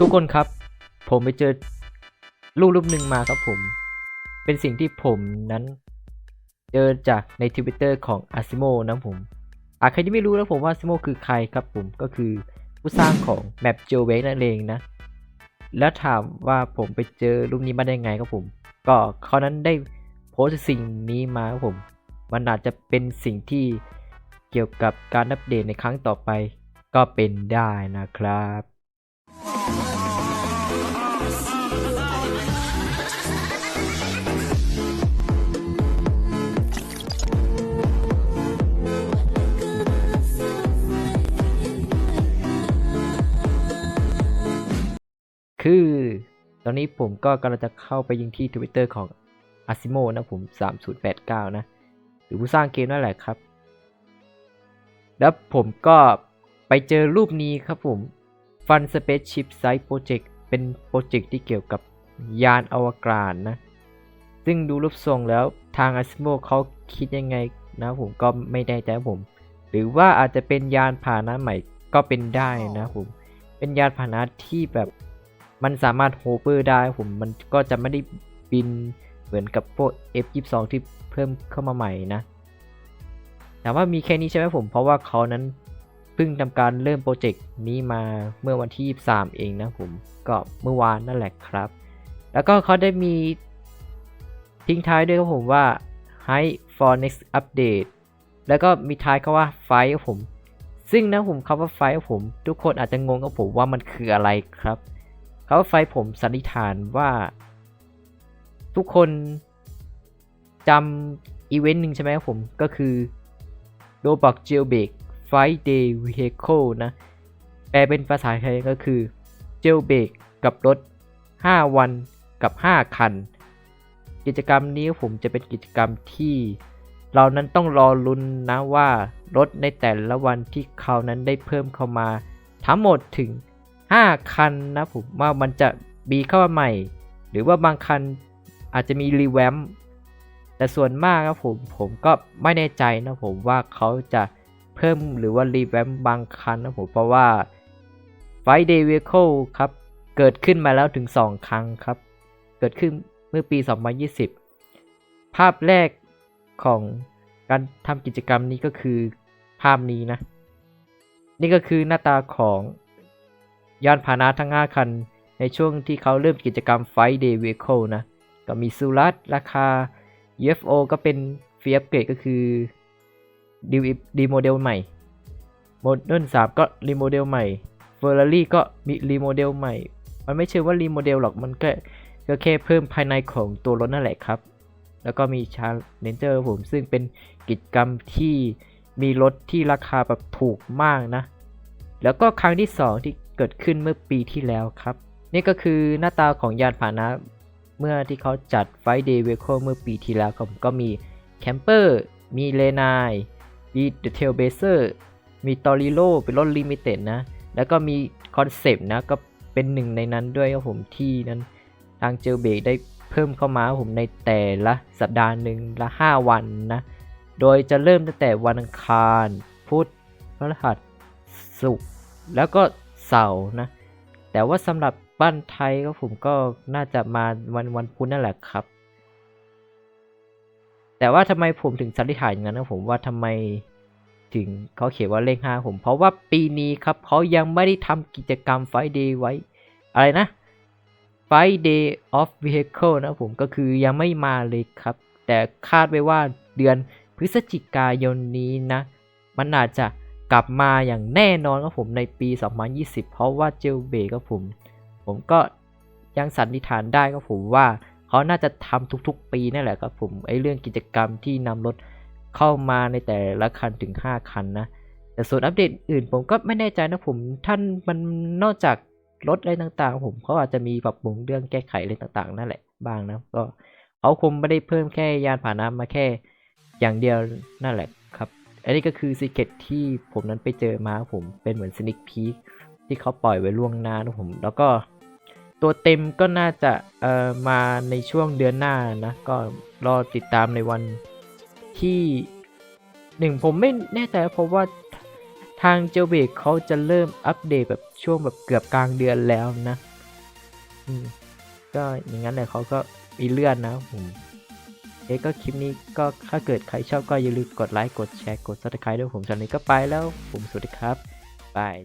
ทุกคนครับ ผมไปเจอรูปรูปหนึ่งมาครับผม เป็นสิ่งที่ผมนั้น เจอจากในทวิตเตอร์ของอาซิโมนะผมอาใครที่ไม่รู้นะผมว่าอาซิโมคือใครครับผมก็คือผู้สร้างของแมปเจเวกนั่นเองนะ แล้วถามว่าผมไปเจอรูปนี้มาได้ไงครับผม ก็เขานั้นได้โพสต์สิ่งนี้มาครับผม มันอาจจะเป็นสิ่งที่เกี่ยวกับการอัปเดตในครั้งต่อไป ก็เป็นได้นะครับ คือ ตอนนี้ผมก็กำลังจะเข้าไปยิงที่ Twitter ของ a s i m o นะผม 3089 นะ หรือผู้สร้างเกมนั่นแหละครับ แล้วผมก็ไปเจอรูปนี้ครับผม Fun Spaceship Side Project เป็นโปรเจกต์ที่เกี่ยวกับยานอวกาศนะ ซึ่งดูรูปทรงแล้วทาง a s i m o เขาคิดยังไงนะผมก็ไม่แน่ใจครับผม หรือว่าอาจจะเป็นยานพาหนะใหม่ก็เป็นได้นะผม เป็นยานพาหนะที่แบบมันสามารถโฮเวอร์ได้ผมมันก็จะไม่ได้บินเหมือนกับพวก F22 ที่เพิ่มเข้ามาใหม่นะ แต่ว่ามีแค่นี้ใช่ไหมผม เพราะว่าเขานั้น เพิ่งทำการเริ่มโปรเจกต์นี้มาเมื่อวันที่ 23 เองนะผมก็เมื่อวานนั่นแหละครับ แล้วก็เขาได้มีทิ้งท้ายด้วยครับผมว่า Hi for next update แล้วก็มีท้ายเขาว่า Fight ครับผม ซึ่งนะผมคำว่า Fight ครับผม ทุกคนอาจจะงงกับผมว่ามันคืออะไรครับคำว่า Fight ผมสันนิษฐานว่า ทุกคนจำอีเวนต์หนึ่งใช่ไหมครับผมก็คือ Roblox Jailbreak Day Vehicle นะ แปลเป็นภาษาไทยก็คือ Jailbreak กับรถ 5 วันกับ 5 คัน กิจกรรมนี้ผมจะเป็นกิจกรรมที่เรานั้นต้องรอลุ้นนะว่ารถในแต่ละวันที่เขานั้นได้เพิ่มเข้ามา ทั้งหมดถึง 5 คันนะผมว่ามันจะมีเข้ามาใหม่ หรือว่าบางคันอาจจะมีรีแวมป์แต่ส่วนมากครับผมผมก็ไม่แน่ใจนะผมว่าเขาจะ เพิ่มหรือว่ารีแวมป์บางคันนะผมเพราะว่า Friday Vehicle ครับ เกิดขึ้นมาแล้วถึง 2 ครั้งครับ เกิดขึ้นเมื่อปี 2020 ภาพแรกของการทำกิจกรรมนี้ก็คือภาพนี้นะ นี่ก็คือหน้าตาของยานพาหนะทั้ง 5 คัน ในช่วงที่เขาเริ่มกิจกรรม Friday Vehicle นะ ก็มีซูรัสราคา UFO ก็เป็นเฟียบเกรดก็คือ ดีดีโมเดลใหม่โมเดิร์น3ก็รีโมเดลใหม่ Ferrari ก็มีรีโมเดลใหม่ มันไม่ใช่ว่ารีโมเดลหรอกมันก็ก็แค่เพิ่มภายในของตัวรถนั่นแหละครับ แล้วก็มีชาเลนเจอร์ผมซึ่งเป็นกิจกรรมที่มีรถที่ราคาแบบถูกมากนะ แล้วก็ครั้งที่ 2 ที่เกิดขึ้นเมื่อปีที่แล้วครับ นี่ก็คือหน้าตาของยานพาหนะ เมื่อที่เขาจัด Friday Vehicle เมื่อปีที่แล้วครับก็มีแคมเปอร์มีเลนาย มี The Tailbazer มีตอริโ o เป็นรถลิมิเต็ดนะ แล้วก็มีคอนเซปต์นะ ก็เป็นหนึ่งในนั้นด้วยครับผมที่นั้นทางเจลเบรกได้เพิ่มเข้ามาผมในแต่ละสัปดาห์หนึ่งละ 5 วันนะ โดยจะเริ่มตั้งแต่วันอังคาร พุธพฤหัสศุกร์แล้วก็เสาร์นะ แต่ว่าสำหรับบ้านไทยก็ผมก็น่าจะมาวันวันพุธนั่นแหละครับ แต่ว่าทำไมผมถึงสันนิษฐานอย่างนั้นนะผมว่าทำไมถึงเขาเขียนว่าเลขห้าผม เพราะว่าปีนี้ครับเขายังไม่ได้ทำกิจกรรม Friday ไว้ อะไรนะ Friday of Vehicle นะผมก็คือยังไม่มาเลยครับ แต่คาดไว้ว่าเดือนพฤศจิกายนนี้นะ มันอาจจะกลับมาอย่างแน่นอนครับผมในปี 2020 เพราะว่าเจลเบรกครับผม ผมก็ยังสันนิษฐานได้ครับผมว่า เขาน่าจะทำทุกๆ ปีนั่นแหละครับผมไอเรื่องกิจกรรมที่นำรถเข้ามาในแต่ละคันถึง 5 คันนะแต่ส่วนอัปเดตอื่นผมก็ไม่แน่ใจนะผมท่านมันนอกจากรถอะไรต่างๆ ผมเขาอาจจะมีปรับปรุงเรื่องแก้ไขอะไรต่างๆ นั่นแหละบ้างนะก็เขาคงไม่ได้เพิ่มแค่ยานพาหนะมาแค่อย่างเดียวนั่นแหละครับ อันนี้ก็คือซีเกตที่ผมนั้นไปเจอมาผมเป็นเหมือนสนิกพีคที่เขาปล่อยไว้ล่วงหน้านะผม แล้วก็ ตัวเต็มก็น่าจะเอ่อมาในช่วงเดือนหน้านะ ก็รอติดตามในวันที่หนึ่งผมไม่แน่ใจเพราะว่าทางเจลเบกเขาจะเริ่มอัปเดตแบบช่วงแบบเกือบกลางเดือนแล้วนะก็อย่างนั้นเลยเขาก็มีเลื่อนนะผมเอ้ก็คลิปนี้ก็ถ้าเกิดใครชอบก็อย่าลืมกดไลค์ กดแชร์ กด subscribe ด้วยผมตอนนี้ก็ไปแล้วผมสวัสดีครับบาย